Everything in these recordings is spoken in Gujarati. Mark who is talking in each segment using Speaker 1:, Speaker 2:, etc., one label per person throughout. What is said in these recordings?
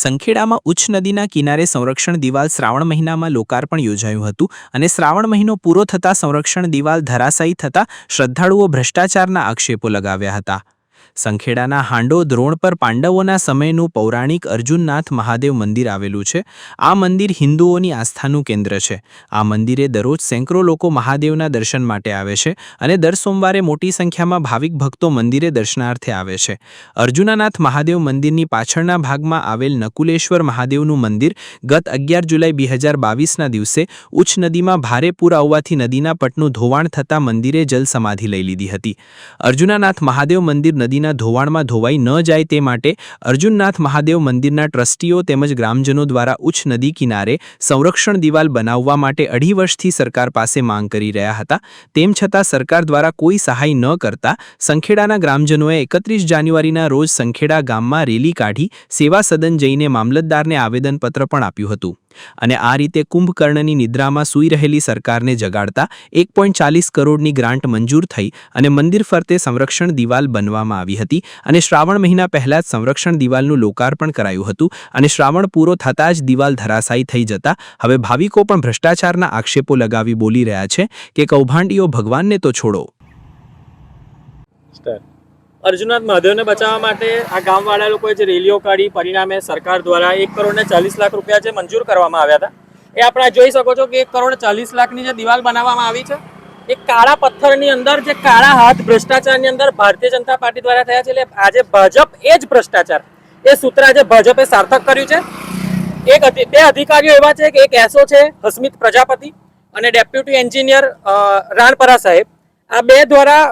Speaker 1: સંખેડામાં ઉચ્ચ નદીના કિનારે સંરક્ષણ દિવાલ શ્રાવણ મહિનામાં લોકાર્પણ યોજાયું હતું અને શ્રાવણ મહિનો પૂરો થતાં સંરક્ષણ દિવાલ ધરાશાયી થતાં શ્રદ્ધાળુઓ ભ્રષ્ટાચારના આક્ષેપો લગાવ્યા હતા. સંખેડાના હાંડો દ્રોણ પર પાંડવોના સમયનું પૌરાણિક અર્જુનનાથ મહાદેવ મંદિર આવેલું છે. આ મંદિર હિન્દુઓની આસ્થાનું કેન્દ્ર છે. આ મંદિરે દરરોજ સેંકડો લોકો મહાદેવના દર્શન માટે આવે છે અને દર સોમવારે મોટી સંખ્યામાં ભાવિક ભક્તો મંદિરે દર્શનાર્થે આવે છે. અર્જુનાનાથ મહાદેવ મંદિરની પાછળના ભાગમાં આવેલ નકુલેશ્વર મહાદેવનું મંદિર ગત અગિયાર જુલાઈ બે હજાર બાવીસના દિવસે ઉચ્ચ નદીમાં ભારે પૂર આવવાથી નદીના પટનું ધોવાણ થતાં મંદિરે જલસમાધિ લઈ લીધી હતી. અર્જુનાનાથ મહાદેવ મંદિર નદીના ધોવાણમાં ધોવાઈ ન જાય તે માટે અર્જુનનાથ મહાદેવ મંદિરના ટ્રસ્ટીઓ તેમજ ગ્રામજનો દ્વારા ઉચ્ચ નદી કિનારે સંરક્ષણ દિવાલ બનાવવા માટે અઢી વર્ષથી સરકાર પાસે માંગ કરી રહ્યા હતા. તેમ છતાં સરકાર દ્વારા કોઈ સહાય ન કરતા સંખેડાના ગ્રામજનોએ એકત્રીસ જાન્યુઆરીના રોજ સંખેડા ગામમાં રેલી કાઢી સેવા સદન જઈને મામલતદારને આવેદનપત્ર પણ આપ્યું હતું. અને આ રીતે કુંભકર્ણની નિદ્રામાં સૂઈ રહેલી સરકારને જગાડતા એક પોઈન્ટ ચાલીસ કરોડની ગ્રાન્ટ મંજૂર થઈ અને મંદિર ફરતે સંરક્ષણ દિવાલ બનવામાં આવી હતી અને શ્રાવણ મહિના પહેલાં જ સંરક્ષણ દિવાલનું લોકાર્પણ કરાયું હતું અને શ્રાવણ પૂરો થતાં જ દિવાલ ધરાશાયી થઈ જતા હવે ભાવિકો પણ ભ્રષ્ટાચારના આક્ષેપો લગાવી બોલી રહ્યા છે કે કૌભાંડીઓ ભગવાનને તો છોડો.
Speaker 2: અર્જુનાથ મહાદેવને બચાવવા માટે આ ગામવાળા લોકોએ જે રેલીઓ કાઢી, પરિણામે સરકાર દ્વારા એક કરોડ ને ચાલીસ લાખ રૂપિયા જે મંજૂર કરવામાં આવ્યા હતા, એ આપણે જોઈ શકો છો કે એક કરોડ ચાલીસ લાખની જે દિવાલ બનાવવામાં આવી છે, એ કાળા પથ્થરની અંદર, જે કાળા હાથ ભ્રષ્ટાચારની અંદર ભારતીય જનતા પાર્ટી દ્વારા થયા છે, એટલે આજે ભાજપ એ જ ભ્રષ્ટાચાર, એ સૂત્ર આજે ભાજપે સાર્થક કર્યું છે. એક બે અધિકારીઓ એવા છે કે એક એસો છે, હસ્મિત પ્રજાપતિ અને ડેપ્યુટી એન્જિનિયર રાણપરા સાહેબ, આ બે દ્વારા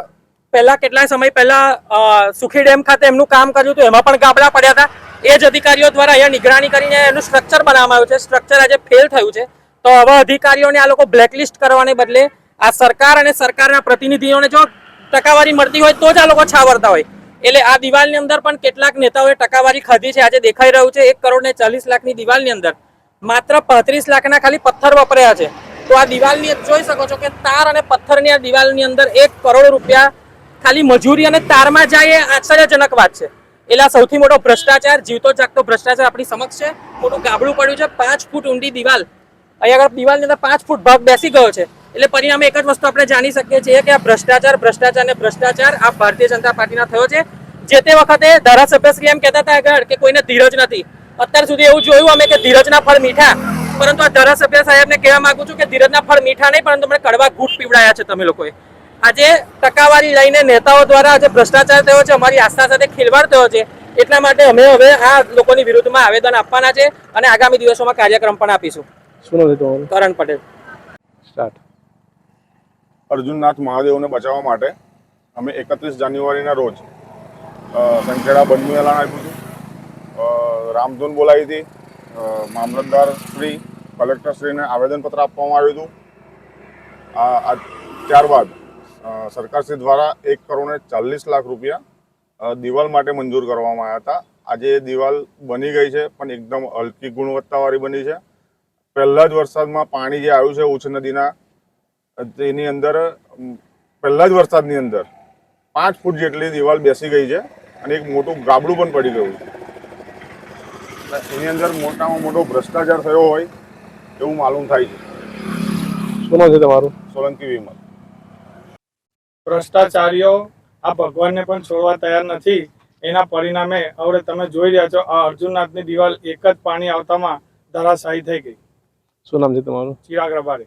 Speaker 2: પહેલા કેટલાય સમય પહેલા સુખી ડેમ ખાતે એમનું કામ કર્યું હતું. એમાં પણ ગાબડા પડ્યા હતા. એ જ અધિકારીઓ દ્વારા અહીંયા નિગરાણી કરીને એનું સ્ટ્રક્ચર બનાવવામાં આવ્યું છે. સ્ટ્રક્ચર આજે ફેલ થયું છે. તો હવે અધિકારીઓને આ લોકો બ્લેકલિસ્ટ કરવાને બદલે આ સરકાર અને સરકારના પ્રતિનિધિઓને જો ટકાવારી મળતી હોય તો જ આ લોકો છાવરતા હોય. એટલે આ દિવાલની અંદર પણ કેટલાક નેતાઓએ ટકાવારી ખાધી છે. આજે દેખાઈ રહ્યું છે એક કરોડ ને ચાલીસ લાખની દિવાલની અંદર. માત્ર પાંત્રીસ લાખના ખાલી પથ્થર વપરાયા છે. તો આ દિવાલની જોઈ શકો છો કે તાર અને પથ્થરની આ દિવાલની અંદર એક કરોડ રૂપિયા ખાલી મજૂરી અને તારમાં જાય એ આશ્ચર્યજનક વાત છે. એટલે આ સૌથી મોટો ભ્રષ્ટાચાર, જીવતો જાગતો ભ્રષ્ટાચાર આપણી સમક્ષ છે. મોટું ગાબડું પડ્યું છે. પાંચ ફૂટ ઊંડી દિવાલ. અહીંયા આગળ દિવાલની અંદર પાંચ ફૂટ ભાગ બેસી ગયો છે. એટલે પરિણામે એક જ વસ્તુ આપણે જાણી શકીએ છીએ કે આ ભ્રષ્ટાચાર ભ્રષ્ટાચાર અને ભ્રષ્ટાચાર આ ભારતીય જનતા પાર્ટીના થયો છે. જે તે વખતે ધારાસભ્યશ્રી એમ કહેતા હતા આગળ કે કોઈને ધીરજ નથી. અત્યાર સુધી એવું જોયું અમે કે ધીરજના ફળ મીઠા. પરંતુ આ ધારાસભ્ય સાહેબને કહેવા માંગુ છું કે ધીરજના ફળ મીઠા નહીં, પરંતુ મને કડવા ઘૂંટ પીવડાયા છે તમે લોકોએ. આજે ટકાવારી લઈને નેતાઓ દ્વારા આજે ભ્રષ્ટાચાર થયો છે અમારી આસ્થા સાથે ખેલવાડ થયો છે. એટલા માટે અમે હવે આ લોકોની વિરુદ્ધમાં આવેદન આપવાના છે અને આગામી દિવસોમાં કાર્યક્રમ પણ આપીશું.
Speaker 3: શું
Speaker 2: કરણ પટેલ.
Speaker 3: સ્ટાર્ટ.
Speaker 4: અર્જુનનાથ મહાદેવને બચાવવા માટે અમે એકત્રીસ જાન્યુઆરીના રોજ સંખેડા બંધનું એલાન આપ્યું હતું. રામધૂન બોલાવી હતી. મામલતદાર શ્રી કલેક્ટર શ્રીને આવેદનપત્ર આપવામાં આવ્યું હતું. આ આ ત્યારબાદ સરકારશ્રી દ્વારા એક કરોડ ચાલીસ લાખ રૂપિયા દિવાલ માટે મંજૂર કરવામાં આવ્યા હતા. આજે એ દિવાલ બની ગઈ છે પણ એકદમ હલકી ગુણવત્તાવાળી બની છે. પહેલા જ વરસાદમાં પાણી જે આવ્યું છે ઉચ્ચ નદીના તેની અંદર પહેલાં પહેલા જ વરસાદની અંદર પાંચ ફૂટ જેટલી દિવાલ બેસી ગઈ છે અને એક મોટું ગાબડું પણ પડી ગયું છે. એની અંદર મોટામાં મોટો ભ્રષ્ટાચાર થયો હોય એવું માલુમ થાય છે.
Speaker 3: શું છે તમારું?
Speaker 4: સોલંકી વિમલ.
Speaker 5: ભ્રષ્ટાચારીઓ આ ભગવાનને પણ છોડવા તૈયાર નથી. એના પરિણામે હવે તમે જોઈ રહ્યા છો આ અર્જુનનાથની દિવાલ એક જ પાણી આવતામાં ધરાશાયી થઈ ગઈ.
Speaker 3: શું નામ છે તમારું?
Speaker 5: ચિરાગ રબારી.